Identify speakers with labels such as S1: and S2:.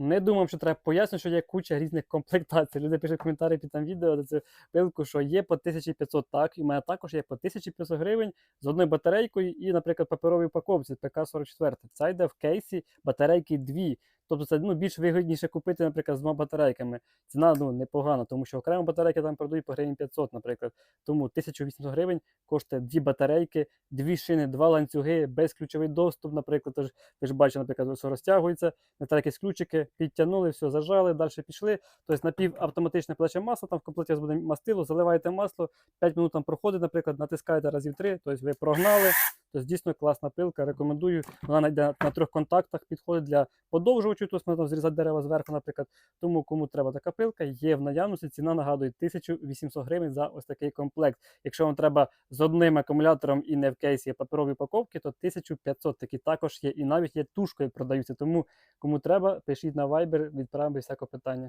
S1: Не думав, що треба пояснити, що є куча різних комплектацій. Люди пишуть коментарі під там відео за цю пилку, що є по 1500 так, і в мене також є по 1500 гривень з одною батарейкою і, наприклад, паперовій упаковці ПК-44. Це йде в кейсі батарейки дві. Тобто це ну, більш вигідніше купити, наприклад, з двома батарейками. Ціна ну, непогана, тому що окремо батарейки там продають по гривень 500, наприклад. Тому 1800 гривень коштує дві батарейки, дві шини, два ланцюги, безключовий доступ, наприклад. Тож, ви ж бачите, наприклад, що розтягується, не треба якісь ключики, підтягнули, все, зажали, далі пішли. Тобто напівавтоматичне плече масла, там в комплекті буде мастило, заливаєте масло, 5 минут там проходить, наприклад, натискаєте разів 3, тобто ви прогнали. Тобто дійсно класна пилка, рекомендую. Вона йде на трьох контактах, підходить для подовжувачів, тобто можна зрізати дерева зверху, наприклад. Тому кому треба така пилка, є в наявності. Ціна нагадує 1800 гривень за ось такий комплект. Якщо вам треба з одним акумулятором і не в кейсі паперові упаковки, то 1500 такі також є. І навіть є тушкою продаються. Тому кому треба, пишіть на Viber, відправимо всякого питання.